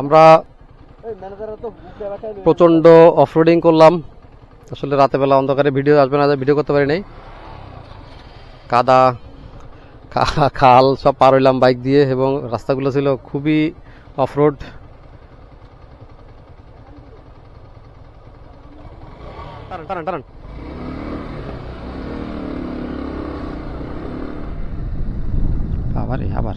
আমরা প্রচণ্ড অফরোডিং করলাম। আসলে রাতে বেলা অন্ধকারে ভিডিও আসবে না ভিডিও করতে পারি নাই। কাদা খাল সব পার হইলাম বাইক দিয়ে এবং রাস্তাগুলো ছিল খুবই অফরোড টানান টানান আবার আবার।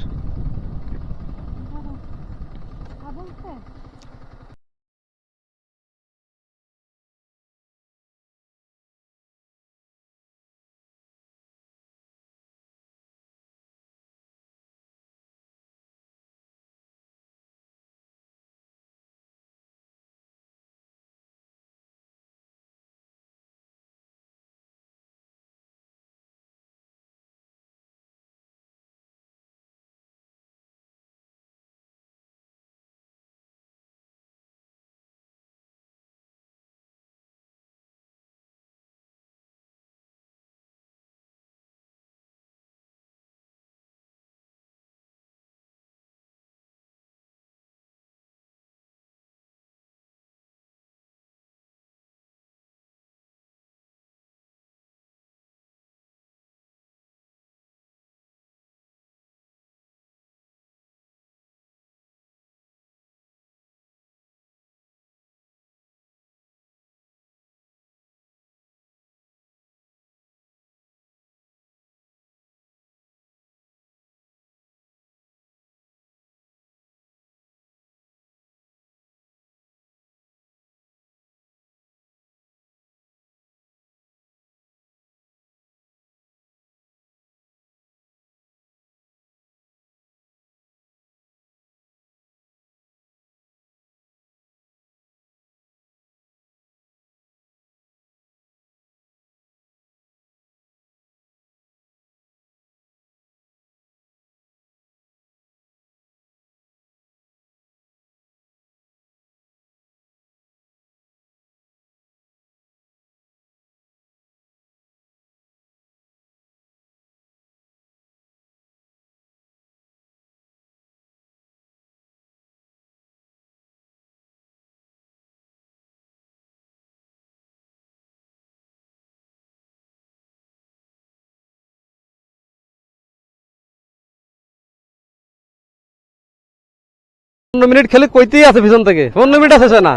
পনেরো মিনিট খেলে কইতেই আছে পিছন থেকে। পনেরো মিনিট আছে না।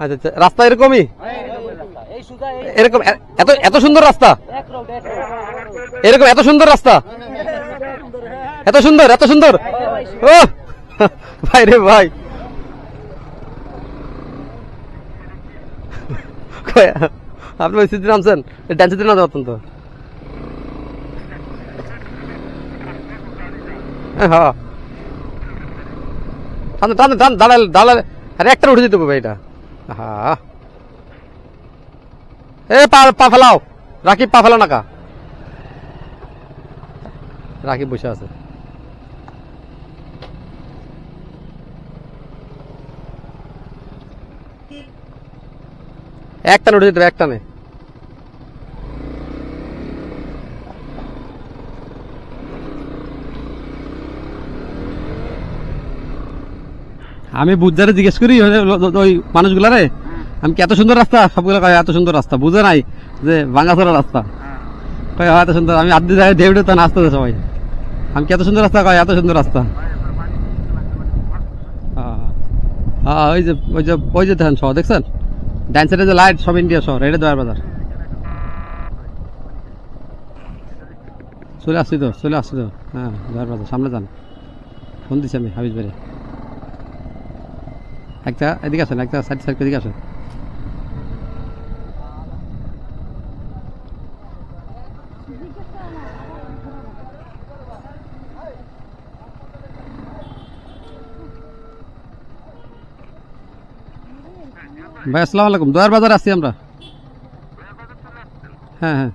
আচ্ছা আচ্ছা রাস্তা এরকমই? এরকম এত এত সুন্দর রাস্তা? এরকম এত সুন্দর রাস্তা? এত সুন্দর এত সুন্দর? ও, ভাই রে ভাই। আপনি ওই সিদ্ধি নামছেন? ডান্স সিদ্ধি নামতে পারতেন তো হ্যাঁ। টান টান দাঁড়ালে দাঁড়ালে আরে, একটা উঠে যেতে হবে এটা। হ্যাঁ এ, পা পা ফেলাও। রাকিব, পা ফেলাও নাকা রাকিব বসে আছে। একটানে উঠে যেতে হবে একটানে আমি বুঝারে জিজ্ঞেস করি ওই মানুষগুলারে? আমি কি এত সুন্দর রাস্তা? সবগুলো কয় এত সুন্দর রাস্তা। বুঝে নাই যে ভাঙাচোরা রাস্তা। কয় "হ্যাঁ, এত সুন্দর। আমি আদি জায়গায় ঢেউড়ে তো আসতেছে সবাই। আমি কি এত সুন্দর রাস্তা? কয় এত সুন্দর রাস্তা। হ্যাঁ, হ্যাঁ ওই যে ওই যে ওই যে দেখেন শহর দেখছেন? সাইডে যে লাইট সব ইন্ডিয়া শহর এটা দয়ার বাজার। চলে আসছি তো চলে আসছি তো। হ্যাঁ দয়ার বাজার সামনে যান। ফোন দিচ্ছি আমি হাবিজ বাড়ি একটা এদিকে আসেন একটা সাইড সাইড এদিকে আসেন ভাই, আসসালামু আলাইকুম। দয়ার বাজার আছি আমরা। হ্যাঁ হ্যাঁ।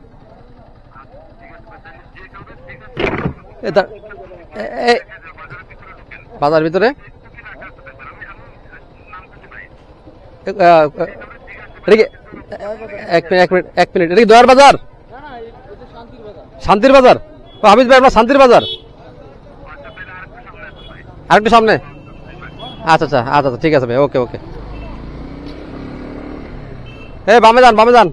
বাজার ভিতরে? এক মিনিট দয়ার বাজার। শান্তির বাজার। হাফিজ ভাই আপনার শান্তির বাজার। আর একটু সামনে। আচ্ছা আচ্ছা আচ্ছা আচ্ছা ঠিক আছে ভাই, ওকে ওকে। এ, বামে যান বামে যান।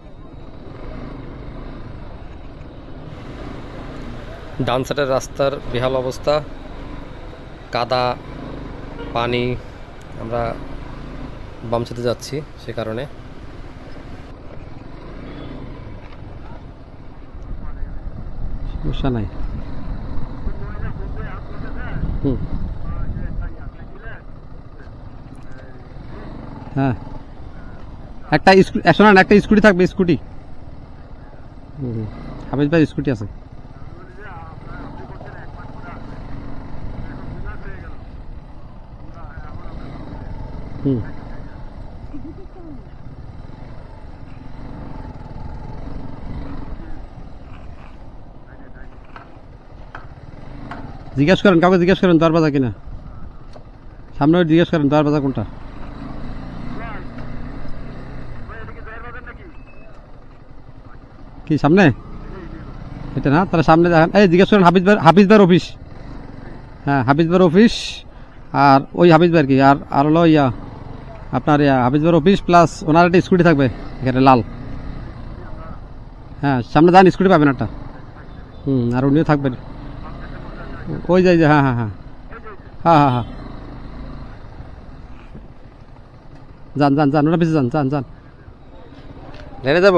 ডান সাইডের রাস্তার বেহাল অবস্থা। কাদা, পানি, আমরা বাম সাইডে যাচ্ছি সে কারণে। সমস্যা নাই। হুম। হ্যাঁ। একটা স্কুটি শোনান, একটা স্কুটি থাকবে, স্কুটি। হাফিজ ভাই স্কুটি আছে। হুম। জিজ্ঞেস করেন, কাউকে জিজ্ঞেস করেন দরবাজা কিনা? সামনে ওই জিজ্ঞেস করেন, দরবাজা কোনটা? কি, সামনে? এটা না? তাহলে সামনে দেখেন, এই জিজ্ঞেস করেন হাফিজ ভাই, হাফিজ ভাইয়ের অফিস। হ্যাঁ হাফিজ ভাইয়ের অফিস, আর ওই হাফিজ ভাইয়ের কি? আর আর হলো ইয়া, আপনার ইয়া, হাফিজ ভাইয়ের অফিস প্লাস ওনার একটা স্কুটি থাকবে, এখানে লাল। হ্যাঁ সামনে যান স্কুটি পাবেন একটা। হুম, আর উনিও থাকবেন। ওই যাই যে হ্যাঁ হ্যাঁ হ্যাঁ। হ্যাঁ হ্যাঁ হ্যাঁ। যান যান যান, ওটা বেশি যান যান যান। লেনে যাব?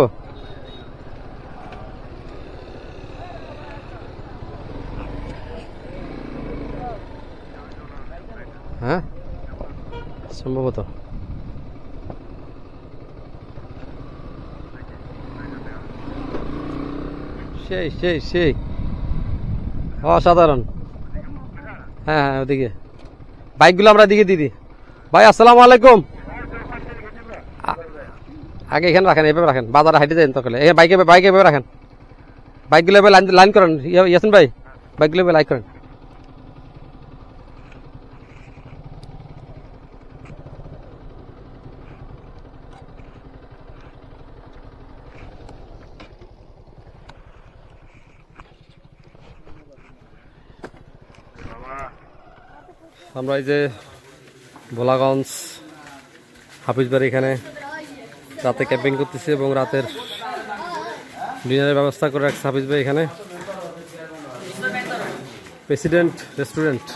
হ্যাঁ? সম্ভবত। সেই সেই সেই। অসাধারণ। হ্যাঁ হ্যাঁ ওদিকে। বাইকগুলো আমরা দিকে দিদি ভাই, আসসালামু আলাইকুম। আগে এখানে রাখেন, এভাবে রাখেন। বাজারে হাইটে যান তখন। এই বাইকে বাইকে এভাবে রাখেন। বাইকগুলো এভাবে লাইন লাইন করেন। ইয়া- ইয়াসিন ভাই, বাইকগুলো এভাবে লাইন করেন। আমরা এই যে ভোলাগঞ্জ হাফিজ বাড়ি এখানে রাতে ক্যাম্পিং করতেছি এবং রাতের ডিনারের ব্যবস্থা করে রাখছে হাফিজ ভাই এখানে প্রেসিডেন্ট রেস্টুরেন্ট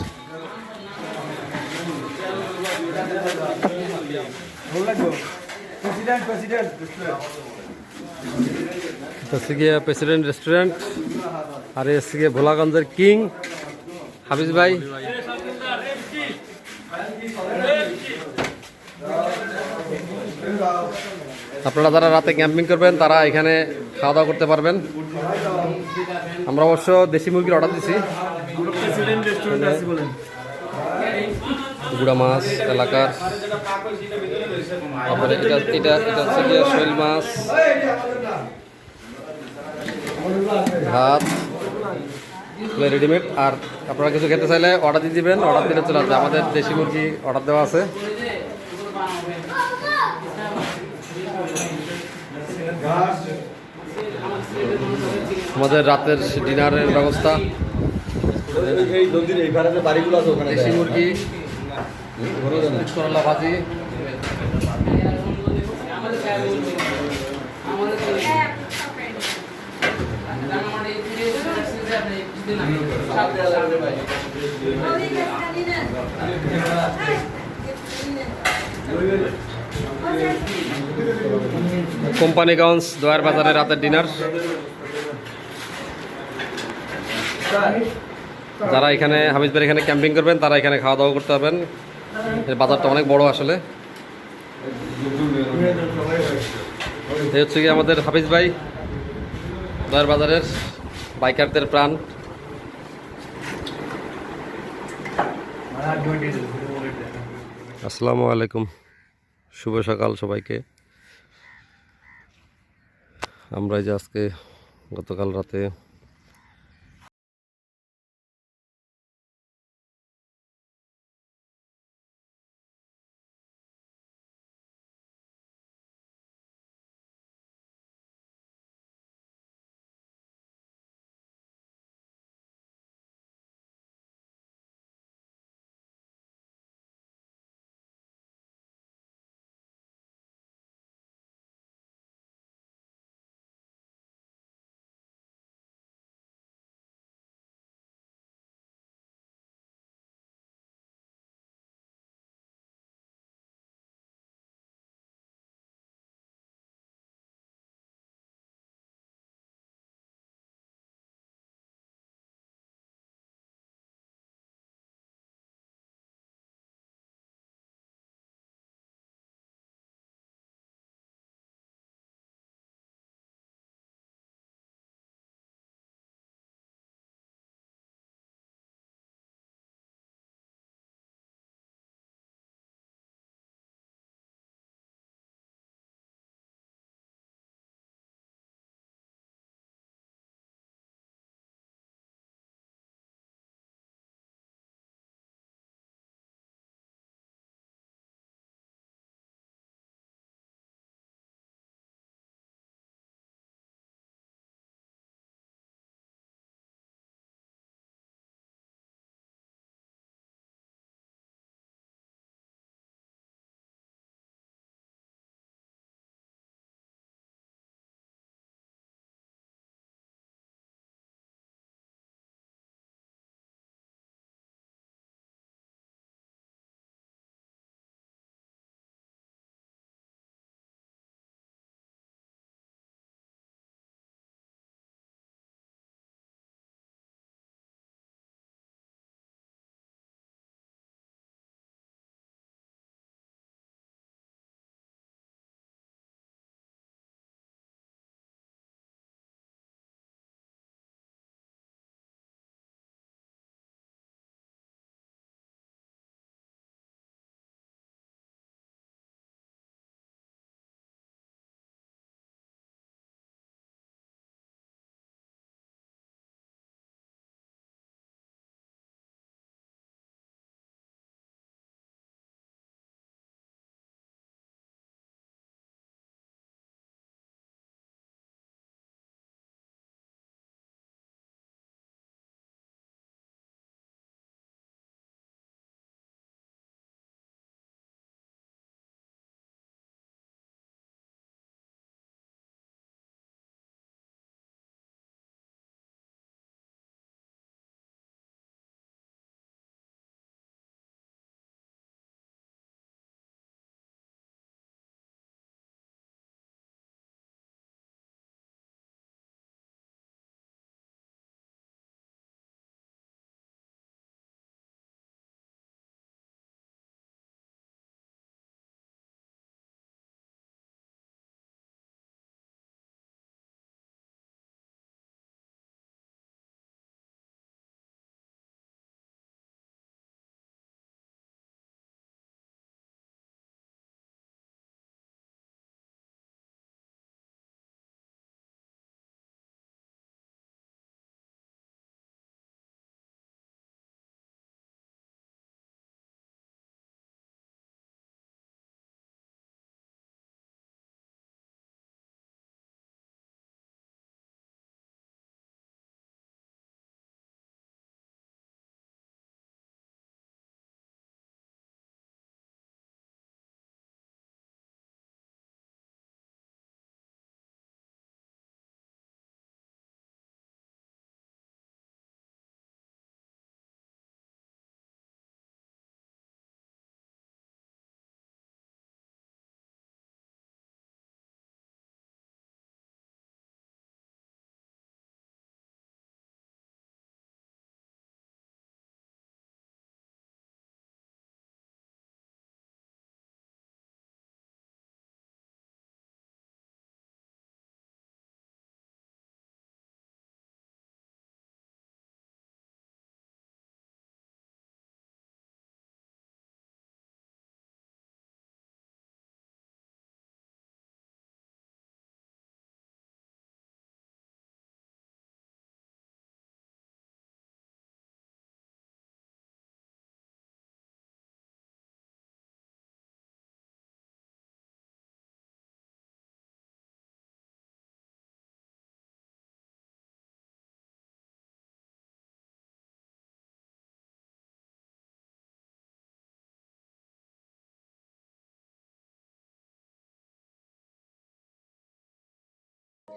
হচ্ছে গিয়ে প্রেসিডেন্ট রেস্টুরেন্ট আর হচ্ছে গিয়ে ভোলাগঞ্জের কিং হাফিজ ভাই। আপনারা যারা রাতে ক্যাম্পিং করবেন, তারা এখানে খাওয়া দাওয়া করতে পারবেন। আমরা অবশ্য দেশি মুরগির অর্ডার দিছি। গুড়া মাছ, এলাকার। তারপরে এটা এটা এটা হচ্ছে মাছ। ভাত। রেডিমেড আর আপনারা কিছু খেতে চাইলে অর্ডার দিয়ে দিবেন অর্ডার দিলে চলে আসবে। আমাদের দেশি মুরগি অর্ডার দেওয়া আছে। আমাদের রাতের ডিনারের ব্যবস্থা। দেশি মুরগি করলা ভাজি। কোম্পানিগঞ্জ দোয়ার বাজারে রাতের ডিনার। যারা এখানে হামিদবের এখানে ক্যাম্পিং করবেন, তারা এখানে খাওয়া দাওয়া করতে পারবেন। বাজারটা অনেক বড় আসলে। এই হচ্ছে কি আমাদের হাফিজ ভাই, দয়ার বাজারের বাইকারদের প্রাণ। আসসালামু আলাইকুম। শুভ সকাল সবাইকে। আমরা যে আজকে গতকাল রাতে